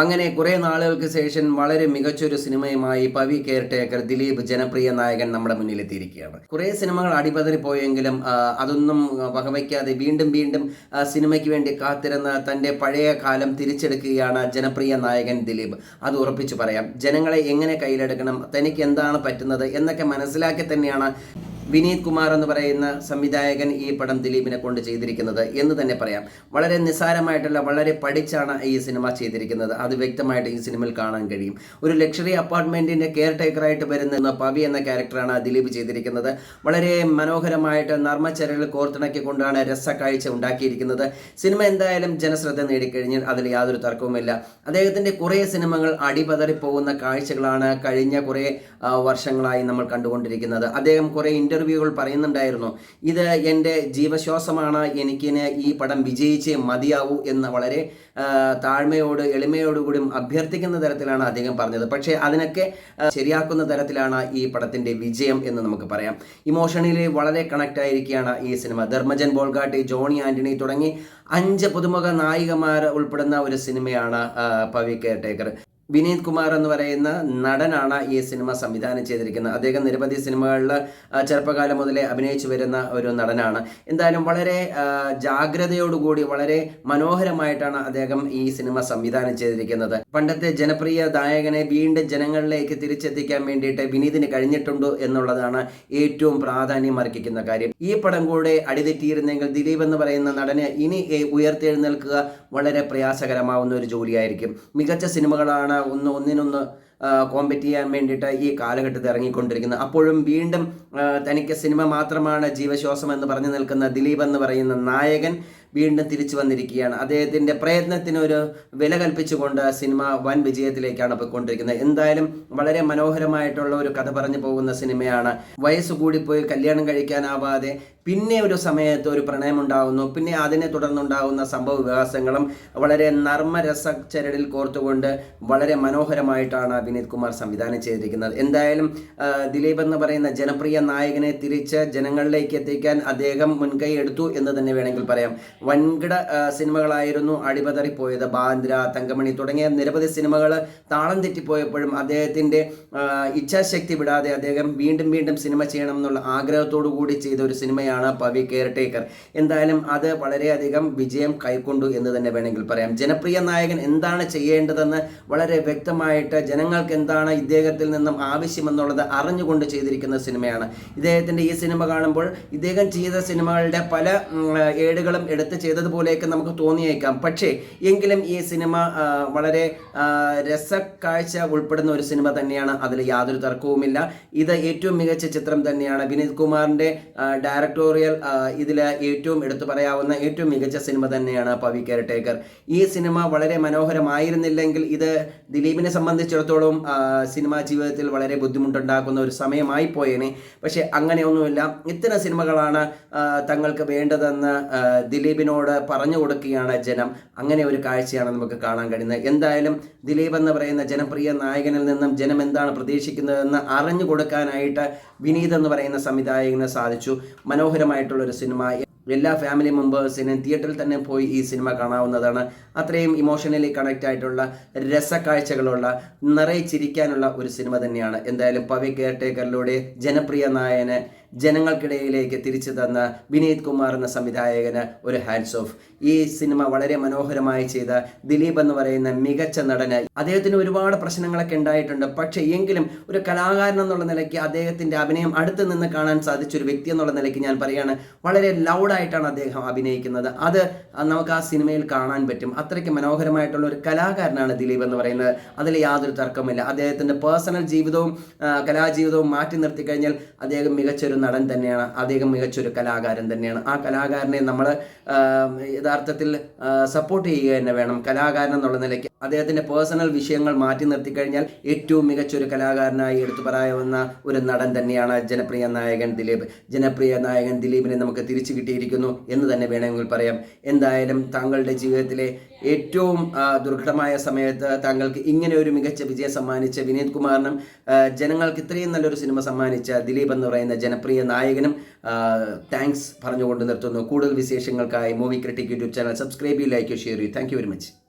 അങ്ങനെ കുറേ നാളുകൾക്ക് ശേഷം വളരെ മികച്ചൊരു സിനിമയുമായി പവി കെയർ ടേക്കർ ദിലീപ് ജനപ്രിയ നായകൻ നമ്മുടെ മുന്നിലെത്തിയിരിക്കുകയാണ്. കുറേ സിനിമകൾ അടിപതറി പോയെങ്കിലും അതൊന്നും വകവയ്ക്കാതെ വീണ്ടും വീണ്ടും സിനിമയ്ക്ക് വേണ്ടി കാത്തിരുന്ന തന്റെ പഴയ കാലം തിരിച്ചെടുക്കുകയാണ് ജനപ്രിയ നായകൻ ദിലീപ്. അത് ഉറപ്പിച്ചു പറയാം ജനങ്ങളെ എങ്ങനെ കയ്യിലെടുക്കണം തനിക്ക് എന്താണ് പറ്റുന്നത് എന്നൊക്കെ മനസ്സിലാക്കി തന്നെയാണ് വിനീത് കുമാർ എന്ന് പറയുന്ന സംവിധായകൻ ഈ പടം ദിലീപിനെ കൊണ്ട് ചെയ്തിരിക്കുന്നത് എന്ന് തന്നെ പറയാം. വളരെ നിസ്സാരമായിട്ടുള്ള വളരെ പഠിച്ചാണ് ഈ സിനിമ ചെയ്തിരിക്കുന്നത്. അത് വ്യക്തമായിട്ട് ഈ സിനിമയിൽ കാണാൻ കഴിയും. ഒരു ലക്ഷറി അപ്പാർട്ട്മെന്റിന്റെ കെയർ ടേക്കറായിട്ട് വരുന്ന പവി എന്ന ക്യാരക്ടറാണ് ദിലീപ് ചെയ്തിരിക്കുന്നത്. വളരെ മനോഹരമായിട്ട് നർമ്മചരൽ കോർത്തിണക്കിക്കൊണ്ടാണ് രസക്കാഴ്ച ഉണ്ടാക്കിയിരിക്കുന്നത്. സിനിമ എന്തായാലും ജനശ്രദ്ധ നേടിക്കഴിഞ്ഞാൽ അതിൽ യാതൊരു തർക്കവുമില്ല. അദ്ദേഹത്തിന്റെ കുറേ സിനിമകൾ അടിപതറി പോകുന്ന കാഴ്ചകളാണ് കഴിഞ്ഞ കുറേ വർഷങ്ങളായി നമ്മൾ കണ്ടുകൊണ്ടിരിക്കുന്നത്. അദ്ദേഹം കുറേ ഇന്റർവ്യൂകൾ പറയുന്നുണ്ടായിരുന്നു ഇത് എന്റെ ജീവശ്വാസമാണ് എനിക്കിന് ഈ പടം വിജയിച്ചേ മതിയാവൂ എന്ന് വളരെ താഴ്മയോട് എളിമയോടുകൂടിയും അഭ്യർത്ഥിക്കുന്ന തരത്തിലാണ് അദ്ദേഹം പറഞ്ഞത്. പക്ഷേ അതിനൊക്കെ ശരിയാക്കുന്ന തരത്തിലാണ് ഈ പടത്തിന്റെ വിജയം എന്ന് നമുക്ക് പറയാം. ഇമോഷണലി വളരെ കണക്ട് ആയിരിക്കുകയാണ് ഈ സിനിമ. ധർമ്മജൻ ബോൾഗാട്ടി ജോണി ആന്റണി തുടങ്ങി അഞ്ച് പുതുമുഖ നായികമാർ ഉൾപ്പെടുന്ന ഒരു സിനിമയാണ് പവി കെയർ ടേക്കർ വിനീത് കുമാർ എന്ന് പറയുന്ന നടനാണ് ഈ സിനിമ സംവിധാനം ചെയ്തിരിക്കുന്നത്. അദ്ദേഹം നിരവധി സിനിമകളിൽ ചെറുപ്പകാലം മുതലേ അഭിനയിച്ചു വരുന്ന ഒരു നടനാണ്. എന്തായാലും വളരെ ജാഗ്രതയോടുകൂടി വളരെ മനോഹരമായിട്ടാണ് അദ്ദേഹം ഈ സിനിമ സംവിധാനം ചെയ്തിരിക്കുന്നത്. പണ്ടത്തെ ജനപ്രിയ നായകനെ വീണ്ടും ജനങ്ങളിലേക്ക് തിരിച്ചെത്തിക്കാൻ വേണ്ടിയിട്ട് വിനീതിന് കഴിഞ്ഞിട്ടുണ്ടോ എന്നുള്ളതാണ് ഏറ്റവും പ്രാധാന്യം അർഹിക്കുന്ന കാര്യം. ഈ പടം കൂടെ അടിതെറ്റിയിരുന്നെങ്കിൽ ദിലീപ് എന്ന് പറയുന്ന നടനെ ഇനി ഉയർത്തെഴുന്നേൽക്കുക വളരെ പ്രയാസകരമാവുന്ന ഒരു ജോലിയായിരിക്കും. മികച്ച സിനിമകളാണ് ഒന്ന് ഒന്നിനൊന്ന് കോമ്പറ്റ് ചെയ്യാൻ വേണ്ടിയിട്ട് ഈ കാലഘട്ടത്തിൽ ഇറങ്ങിക്കൊണ്ടിരിക്കുന്നത്. അപ്പോഴും വീണ്ടും തനിക്ക് സിനിമ മാത്രമാണ് ജീവശ്വാസം എന്ന് പറഞ്ഞു നിൽക്കുന്ന ദിലീപ് എന്ന് പറയുന്ന നായകൻ വീണ്ടും തിരിച്ചു വന്നിരിക്കുകയാണ്. അദ്ദേഹത്തിന്റെ പ്രയത്നത്തിനൊരു വില കൽപ്പിച്ചുകൊണ്ട് സിനിമ വൻ വിജയത്തിലേക്കാണ് പോയിക്കൊണ്ടിരിക്കുന്നത്. എന്തായാലും വളരെ മനോഹരമായിട്ടുള്ള ഒരു കഥ പറഞ്ഞു പോകുന്ന സിനിമയാണ്. വയസ്സ് കൂടിപ്പോയി കല്യാണം കഴിക്കാനാവാതെ പിന്നെ ഒരു സമയത്ത് ഒരു പ്രണയം ഉണ്ടാകുന്നു പിന്നെ അതിനെ തുടർന്നുണ്ടാകുന്ന സംഭവ വികാസങ്ങളും വളരെ നർമ്മരസ ചരടിൽ കോർത്തുകൊണ്ട് വളരെ മനോഹരമായിട്ടാണ് വിനീത് കുമാർ സംവിധാനം ചെയ്തിരിക്കുന്നത്. എന്തായാലും ദിലീപ് എന്ന് പറയുന്ന ജനപ്രിയ നായകനെ തിരിച്ച് ജനങ്ങളിലേക്ക് എത്തിക്കാൻ അദ്ദേഹം മുൻകൈ എടുത്തു എന്ന് തന്നെ വേണമെങ്കിൽ പറയാം. വൻകിട സിനിമകളായിരുന്നു അടിപതറി പോയത് ബാന്ദ്ര തങ്കമണി തുടങ്ങിയ നിരവധി സിനിമകൾ താളം തെറ്റിപ്പോയപ്പോഴും അദ്ദേഹത്തിന്റെ ഇച്ഛാശക്തി വിടാതെ അദ്ദേഹം വീണ്ടും വീണ്ടും സിനിമ ചെയ്യണം എന്നുള്ള ആഗ്രഹത്തോടു കൂടി ചെയ്ത ഒരു സിനിമയാണ് പവി കെയർ ടേക്കർ എന്തായാലും അത് വളരെയധികം വിജയം കൈക്കൊണ്ടു എന്ന് തന്നെ വേണമെങ്കിൽ പറയാം. ജനപ്രിയ നായകൻ എന്താണ് ചെയ്യേണ്ടതെന്ന് വളരെ വ്യക്തമായിട്ട് ജനങ്ങൾക്ക് എന്താണ് ഇദ്ദേഹത്തിൽ നിന്നും ആവശ്യമെന്നുള്ളത് അറിഞ്ഞുകൊണ്ട് ചെയ്തിരിക്കുന്ന സിനിമയാണ്. ഇദ്ദേഹത്തിന്റെ ഈ സിനിമ കാണുമ്പോൾ ഇദ്ദേഹം ചെയ്ത സിനിമകളുടെ പല ഏടുകളും എടുത്ത് ചെയ്തതുപോലെയൊക്കെ നമുക്ക് തോന്നിയേക്കാം. പക്ഷേ എങ്കിലും ഈ സിനിമ വളരെ രസക്കാഴ്ച ഉൾപ്പെടുന്ന ഒരു സിനിമ തന്നെയാണ്. അതിൽ യാതൊരു തർക്കവുമില്ല. ഇത് ഏറ്റവും മികച്ച ചിത്രം തന്നെയാണ്. വിനീത് കുമാറിന്റെ ഡയറക്ടോറിയൽ ഇതിൽ ഏറ്റവും എടുത്തു പറയാവുന്ന ഏറ്റവും മികച്ച സിനിമ തന്നെയാണ് പവി കെയർ ടേക്കർ ഈ സിനിമ വളരെ മനോഹരമായിരുന്നില്ലെങ്കിൽ ഇത് ദിലീപിനെ സംബന്ധിച്ചിടത്തോളം ആ, സിനിമാ ജീവിതത്തിൽ വളരെ ബുദ്ധിമുട്ടുണ്ടാക്കുന്ന ഒരു സമയമായി പോയേനെ. പക്ഷേ അങ്ങനെയൊന്നുമില്ല. ഇത്തരം സിനിമകളാണ് തങ്ങൾക്ക് വേണ്ടതെന്ന് ദിലീപിനോട് പറഞ്ഞു കൊടുക്കുകയാണ് ജനം. അങ്ങനെ ഒരു കാഴ്ചയാണ് നമുക്ക് കാണാൻ കഴിയുന്നത്. എന്തായാലും ദിലീപ് എന്ന് പറയുന്ന ജനപ്രിയ നായകനിൽ നിന്നും ജനം എന്താണ് പ്രതീക്ഷിക്കുന്നതെന്ന് അറിഞ്ഞു കൊടുക്കാനായിട്ട് വിനീത് എന്ന് പറയുന്ന സംവിധായകന് സാധിച്ചു. മനോഹരമായിട്ടുള്ളൊരു സിനിമ. എല്ലാ ഫാമിലി മെമ്പേഴ്സിനും തിയേറ്ററിൽ തന്നെ പോയി ഈ സിനിമ കാണാവുന്നതാണ്. അത്രയും ഇമോഷണലി കണക്റ്റ് ആയിട്ടുള്ള രസക്കാഴ്ചകളുള്ള നിറയെ ചിരിക്കാനുള്ള ഒരു സിനിമ തന്നെയാണ്. എന്തായാലും പവി കെയർ ടേക്കറിലൂടെ ജനപ്രിയ നായന് ജനങ്ങൾക്കിടയിലേക്ക് തിരിച്ചു തന്ന വിനീത് കുമാർ എന്ന സംവിധായകന് ഒരു ഹാൻഡ്സ് ഓഫ് ഈ സിനിമ വളരെ മനോഹരമായി ചെയ്ത ദിലീപ് എന്ന് പറയുന്ന മികച്ച നടന്. അദ്ദേഹത്തിന് ഒരുപാട് പ്രശ്നങ്ങളൊക്കെ ഉണ്ടായിട്ടുണ്ട്. പക്ഷേ എങ്കിലും ഒരു കലാകാരൻ എന്നുള്ള നിലയ്ക്ക് അദ്ദേഹത്തിന്റെ അഭിനയം അടുത്ത് നിന്ന് കാണാൻ സാധിച്ച ഒരു വ്യക്തി എന്നുള്ള നിലയ്ക്ക് ഞാൻ പറയുകയാണ് വളരെ ലൗഡായിട്ടാണ് അദ്ദേഹം അഭിനയിക്കുന്നത്. അത് നമുക്ക് ആ സിനിമയിൽ കാണാൻ പറ്റും. അത്രയ്ക്ക് മനോഹരമായിട്ടുള്ള ഒരു കലാകാരനാണ് ദിലീപ് എന്ന് പറയുന്നത്. അതിൽ യാതൊരു തർക്കമില്ല അദ്ദേഹത്തിന്റെ പേഴ്സണൽ ജീവിതവും കലാജീവിതവും മാറ്റി നിർത്തി കഴിഞ്ഞാൽ അദ്ദേഹം മികച്ചൊരു നടൻ തന്നെയാണ്. അദ്ദേഹം മികച്ചൊരു കലാകാരൻ തന്നെയാണ്. ആ കലാകാരനെ നമ്മൾ യഥാർത്ഥത്തിൽ സപ്പോർട്ട് ചെയ്യുക തന്നെ വേണം. കലാകാരൻ എന്നുള്ള നിലയ്ക്ക് അദ്ദേഹത്തിന്റെ പേഴ്സണൽ വിഷയങ്ങൾ മാറ്റി നിർത്തി കഴിഞ്ഞാൽ ഏറ്റവും മികച്ചൊരു കലാകാരനായി എടുത്തു പറയാവുന്ന ഒരു നടൻ തന്നെയാണ് ജനപ്രിയ നായകൻ ദിലീപ്. ജനപ്രിയ നായകൻ ദിലീപിനെ നമുക്ക് തിരിച്ചു കിട്ടിയിരിക്കുന്നു എന്ന് തന്നെ വേണമെങ്കിൽ പറയാം. എന്തായാലും താങ്കളുടെ ജീവിതത്തിലെ ഏറ്റവും ദുർഘടമായ സമയത്ത് താങ്കൾക്ക് ഇങ്ങനെ ഒരു മികച്ച വിജയം സമ്മാനിച്ച വിനീത് കുമാറിനും ജനങ്ങൾക്ക് ഇത്രയും നല്ലൊരു സിനിമ സമ്മാനിച്ച ദിലീപ് എന്ന് പറയുന്ന ജനപ്രിയ നായകനും താങ്ക്സ് പറഞ്ഞുകൊണ്ട് നിർത്തുന്നു. കൂടുതൽ വിശേഷങ്ങൾക്കായി movie critic YouTube channel subscribe ചെയ്യൂ ലൈക്ക് ഷെയർ ചെയ്യൂ. Thank very much